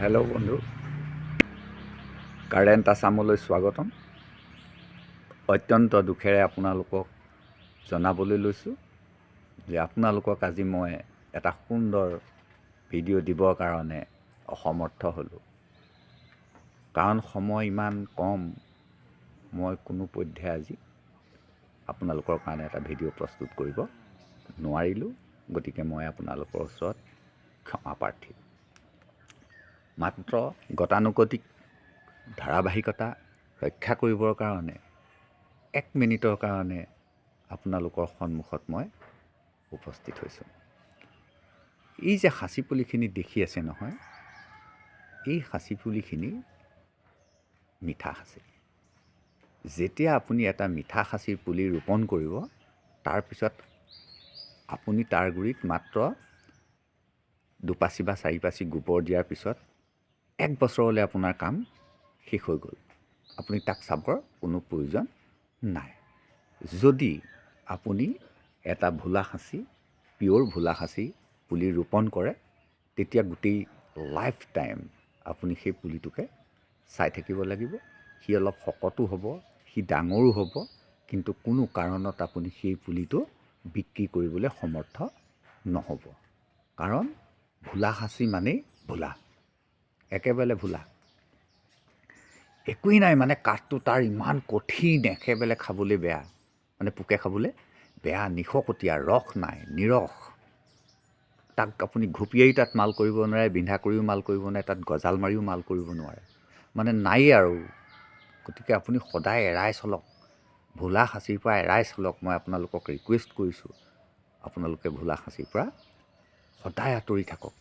Hello বন্ধু। Current আছামলৈ স্বাগতম। অত্যন্ত দুখেৰে আপোনালোকক জনাবলৈ লৈছোঁ যে আপোনালোকক আজি মই এটা সুন্দৰ ভিডিঅ' দিবৰ কাৰণে অসমৰ্থ হ'লোঁ। কাৰণ সময় ইমান কম মই কোনোপধ্যে আজি আপোনালোকৰ কাৰণে এটা ভিডিঅ' প্ৰস্তুত কৰিব নোৱাৰিলোঁ। গতিকে মই আপোনালোকৰ ওচৰত ক্ষমা প্ৰাৰ্থী। মাত্ৰ গতানুগতিক ধাৰাবাহিকতা ৰক্ষা কৰিবৰ কাৰণে এক মিনিটৰ কাৰণে আপোনালোকৰ সন্মুখত মই উপস্থিত হৈছোঁ। এই যে সাঁচি পুলিখিনি দেখি আছে নহয় এই সাঁচি পুলিখিনি মিঠা সাঁচি। যেতিয়া আপুনি এটা মিঠা সাঁচিৰ পুলি ৰোপণ কৰিব তাৰপিছত আপুনি তাৰ গুৰিত মাত্ৰ দুপাচি বা চাৰিপাচি গোবৰ দিয়াৰ পিছত এক বছৰলৈ আপোনাৰ কাম শেষ হৈ গ'ল। আপুনি তাক চাবৰ কোনো প্ৰয়োজন নাই। যদি আপুনি এটা ভোলা সাঁচি পিয়'ৰ ভোলা সাঁচি পুলি ৰোপণ কৰে, তেতিয়া গোটেই লাইফ টাইম আপুনি সেই পুলিটোকে চাই থাকিব লাগিব। সি অলপ শকতো হ'ব, সি ডাঙৰো হ'ব, কিন্তু কোনো কাৰণত আপুনি সেই পুলিটো বিক্ৰী কৰিবলৈ সমৰ্থ নহ'ব। কাৰণ ভোলা সাঁচি মানেই ভোলা। একেবাৰে ভোলা। একোৱেই নাই মানে কাঠটো তাৰ ইমান কঠিন, একেবাৰে খাবলৈ বেয়া। মানে পোকে খাবলৈ বেয়া নিশকতীয়া ৰস নাই, নিৰস। তাক আপুনি ঘুপিয়াই তাত মাল কৰিব নোৱাৰে, বিন্ধা কৰিও মাল কৰিব নোৱাৰে, তাত গজাল মাৰিও মাল কৰিব নোৱাৰে। মানে নায়েই আৰু। গতিকে আপুনি সদায় এৰাই চলক। ভোলা সাঁচিৰ পৰা এৰাই চলক। মই আপোনালোকক ৰিকুৱেষ্ট কৰিছোঁ, আপোনালোকে ভোলা সাঁচিৰ পৰা সদায় আঁতৰি থাকক।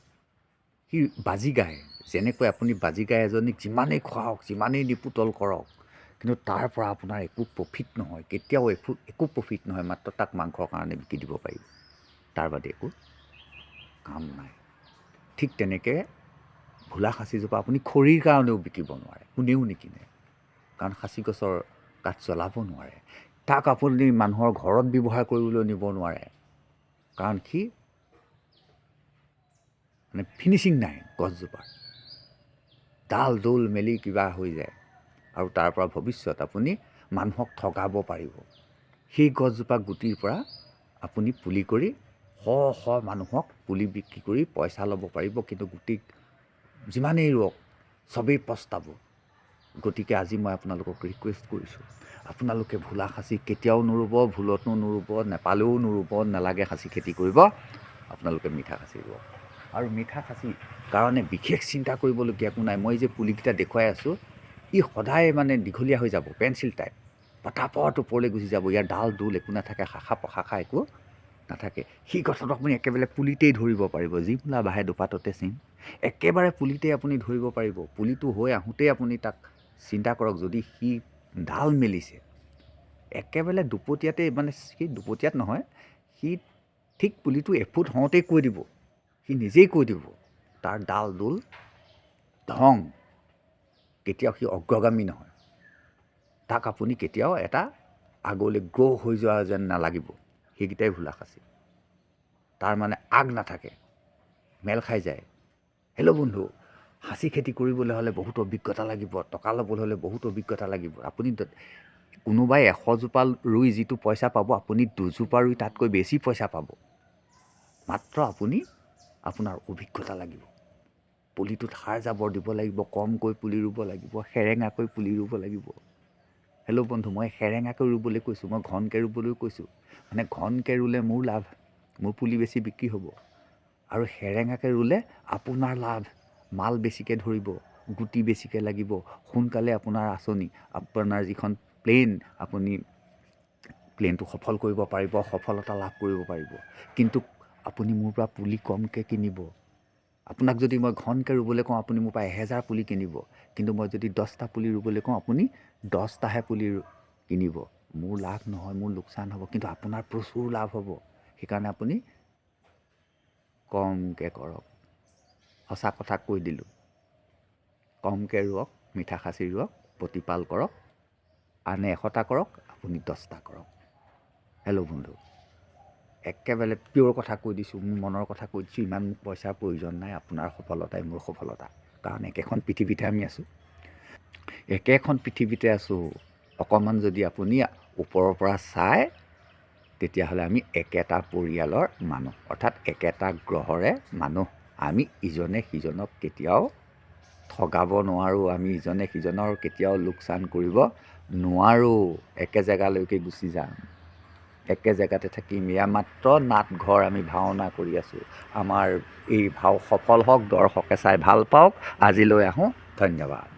সি বাজি গায়। যেনেকৈ আপুনি বাজি গাই এজনীক যিমানেই খুৱাওক যিমানেই নিপুতল কৰক কিন্তু তাৰ পৰা আপোনাৰ একো প্ৰফিট নহয় কেতিয়াও একো একো প্ৰফিট নহয় মাত্ৰ তাক মাংসৰ কাৰণে বিকি দিব পাৰিব তাৰ বাদে একো কাম নাই। ঠিক তেনেকৈ ভোলা সাঁচিজোপা আপুনি খৰিৰ কাৰণেও বিকিব নোৱাৰে কোনেও নিকিনে। কাৰণ সাঁচি গছৰ কাঠ জ্বলাব নোৱাৰে। তাক আপুনি মানুহৰ ঘৰত ব্যৱহাৰ কৰিবলৈ নিব নোৱাৰে। কাৰণ সি মানে ফিনিচিং নাই গছজোপাৰ ডাল দোল মেলি কিবা হৈ যায়। আৰু তাৰ পৰা ভৱিষ্যত আপুনি মানুহক ঠগাব পাৰিব। সেই গছজোপা গুটিৰ পৰা আপুনি পুলি কৰি শ শ মানুহক পুলি বিক্ৰী কৰি পইচা ল'ব পাৰিব। কিন্তু গুটি যিমানেই ৰুৱক চবেই পস্তাব। গতিকে আজি মই আপোনালোকক ৰিকুৱেষ্ট কৰিছোঁ আপোনালোকে ভোলা সাঁচি কেতিয়াও নুৰুব ভুলতো নুৰুব নেপালেও নুৰুব নালাগে সাঁচি খেতি কৰিব আপোনালোকে মিঠা সাঁচি ৰুৱক। আৰু মিঠা সাঁচি কাৰণে বিশেষ চিন্তা কৰিবলগীয়া একো নাই। মই যে পুলিকেইটা দেখুৱাই আছোঁ, ই সদায় মানে দীঘলীয়া হৈ যাব, পেঞ্চিল টাইপ। পটাপট ওপৰলৈ গুচি যাব, ইয়াৰ ডাল দোল একো নাথাকে, শাখা প্ৰশাখা একো নাথাকে। সেই কথাটো আপুনি একেবাৰে পুলিতেই ধৰিব পাৰিব, যি বোলা বাঢ়ে দুপাততে চিন। একেবাৰে পুলিতেই আপুনি ধৰিব পাৰিব। পুলিটো হৈ আহোঁতেই আপুনি তাক চিন্তা কৰক, যদি সি ডাল মেলিছে। একেবাৰে দুপতীয়াতে মানে সি দুপতীয়াত নহয়, সি ঠিক পুলিটো এফুট হওঁতেই কৈ দিব। সি নিজেই কৈ দিব, তাৰ ডাল দোল ধং, কেতিয়াও সি অগ্ৰগামী নহয়। তাক আপুনি কেতিয়াও এটা আগলৈ গ্ৰ' হৈ যোৱা যেন নালাগিব। সেইকেইটাই ভোলা সাঁচি তাৰ মানে আগ নাথাকে। মেল খাই যায়। হেল্ল' বন্ধু সাঁচি খেতি কৰিবলৈ হ'লে বহুত অভিজ্ঞতা লাগিব, টকা ল'বলৈ হ'লে বহুত অভিজ্ঞতা লাগিব। আপুনি কোনোবাই এশজোপা ৰুই যিটো পইচা পাব, আপুনি দুজোপা ৰুই তাতকৈ বেছি পইচা পাব। মাত্ৰ আপুনি আপোনাৰ অভিজ্ঞতা লাগিব। পুলিটোত সাৰ জাবৰ দিব লাগিব, কমকৈ পুলি ৰুব লাগিব সেৰেঙাকৈ পুলি ৰুব লাগিব। হেল্ল' বন্ধু, মই সেৰেঙাকৈ ৰুবলৈ কৈছোঁ, মই ঘনকৈ ৰুবলৈ কৈছোঁ। মানে ঘনকৈ ৰুলে মোৰ লাভ, মোৰ পুলি বেছি বিক্ৰী হ'ব। আৰু সেৰেঙাকৈ ৰুলে আপোনাৰ লাভ, মাল বেছিকৈ ধৰিব, গুটি বেছিকৈ লাগিব, সোনকালে আপোনাৰ আঁচনি, আপোনাৰ যিখন প্লেন আপুনি প্লেনটো সফল কৰিব পাৰিব, সফলতা লাভ কৰিব পাৰিব। কিন্তু আপুনি মোৰ পৰা পুলি কমকৈ কিনিব। আপোনাক যদি মই ঘনকৈ ৰুবলৈ কওঁ আপুনি মোৰ পৰা এহেজাৰ পুলি কিনিব। কিন্তু মই যদি দহটা পুলি ৰুবলৈ কওঁ আপুনি দহটাহে পুলি কিনিব। মোৰ লাভ নহয় মোৰ লোকচান হ'ব কিন্তু আপোনাৰ প্ৰচুৰ লাভ হ'ব। সেইকাৰণে আপুনি কমকৈ কৰক। সঁচা কথা কৈ দিলোঁ। কমকৈ ৰুৱক মিঠা সাঁচি ৰুৱক প্ৰতিপাল কৰক আনে এশটা কৰক আপুনি দহটা কৰক। হেল্ল' বন্ধু। একেবাৰে পিয়'ৰ কথা কৈ দিছোঁ মোৰ মনৰ কথা কৈ দিছোঁ ইমান মোক পইচাৰ প্ৰয়োজন নাই আপোনাৰ সফলতাই মোৰ সফলতা। কাৰণ একেখন পৃথিৱীতে আমি আছোঁ। একেখন পৃথিৱীতে আছোঁ। অকণমান যদি আপুনি ওপৰৰ পৰা চায় তেতিয়াহ'লে আমি একেটা পৰিয়ালৰ মানুহ অৰ্থাৎ একেটা গ্ৰহৰে মানুহ। আমি ইজনে সিজনক কেতিয়াও ঠগাব নোৱাৰোঁ আমি ইজনে সিজনৰ কেতিয়াও লোকচান কৰিব নোৱাৰোঁ। একে জেগালৈকে গুচি যাম। একে জেগাতে থাকিম এয়া মাত্ৰ নাটঘৰ আমি ভাওনা কৰি আছোঁ। আমাৰ এই ভাও সফল হওক, দৰ্শকে চাই ভালো পাওক। আজিলৈ আহোঁ। ধন্যবাদ।